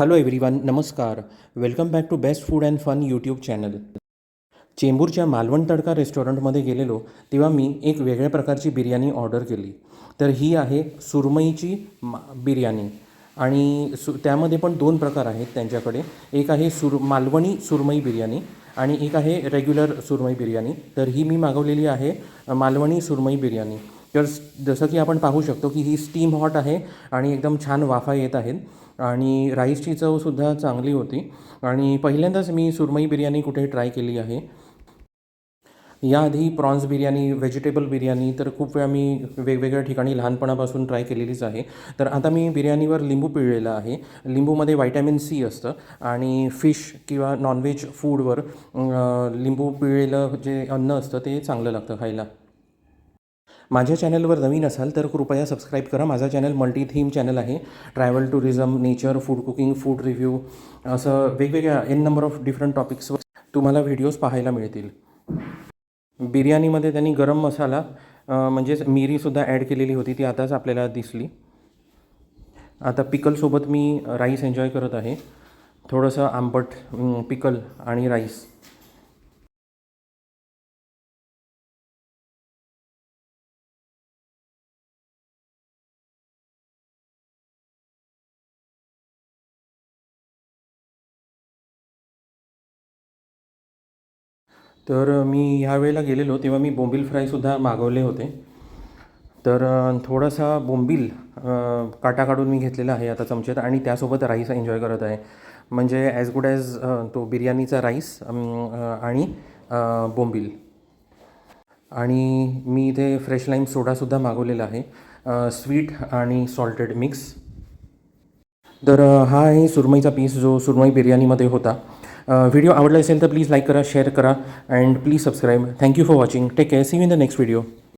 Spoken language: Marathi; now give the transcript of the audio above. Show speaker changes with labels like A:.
A: हॅलो एव्हरीवन नमस्कार. Welcome back to best food and fun YouTube channel चेंबूरच्या Malvan Tadka रेस्टॉरंटमध्ये गेलेलो तेव्हा मी एक वेगळ्या प्रकारची बिर्याणी ऑर्डर केली. तर ही आहे सुरमईची मा बिर्याणी. आणि सु त्यामध्ये पण दोन प्रकार आहेत त्यांच्याकडे. एक आहे सुर मालवणी सुरमई बिर्याणी आणि एक आहे रेग्युलर सुरमई बिर्याणी. तर ही मी मागवलेली आहे मालवणी सुरमई बिर्याणी. तर जसं की आपण पाहू शकतो की ही स्टीम हॉट आहे आणि एकदम छान वाफा येत आहेत. आणि राईसची चवसुद्धा चांगली होती. आणि पहिल्यांदाच मी सुरमई बिर्याणी कुठे ट्राय केली आहे. याआधी प्रॉन्स बिर्याणी व्हेजिटेबल बिर्याणी तर खूप वेळा मी वेगवेगळ्या ठिकाणी लहानपणापासून ट्राय केलेलीच आहे. तर आता मी बिर्याणीवर लिंबू पिळलेला आहे. लिंबूमध्ये व्हायटॅमिन सी असतं. आणि फिश किंवा नॉनव्हेज फूडवर लिंबू पिळलेलं जे अन्न असतं ते चांगलं लागतं खायला. माझ्या चॅनलवर नवीन असाल तर कृपया सबस्क्राईब करा. माझा चॅनल मल्टी थीम चॅनल आहे. Travel tourism nature food cooking food review असं वेगवेगळ्या एन नंबर ऑफ डिफरंट टॉपिक्सवर तुम्हाला व्हिडिओज पाहायला मिळतील. बिर्याणीमध्ये त्यांनी गरम मसाला म्हणजेच मिरीसुद्धा ॲड केलेली होती. ती आताच आपल्याला दिसली. आता पिकलसोबत मी राईस एन्जॉय करत आहे. थोडंसं आंबट पिकल आणि राईस तर मी ह्या वेळेला गेलेलो तेव्हा मी बोंबील फ्रायसुद्धा मागवले होते. तर थोडासा बोंबील काटा काढून मी घेतलेला आहे आता चमच्यात आणि त्यासोबत राईस एन्जॉय करत आहे. म्हणजे ॲज गुड ॲज तो बिर्याणीचा राईस आणि बोंबील. आणि मी इथे फ्रेश लाईम सोडासुद्धा मागवलेला आहे. स्वीट आणि सॉल्टेड मिक्स. तर हा आहे सुरमईचा पीस जो सुरमई बिर्याणीमध्ये होता. व्हिडिओ आवडला असेल तर प्लीज लाईक करा शेअर करा and please subscribe thank you for watching take care see you in the next video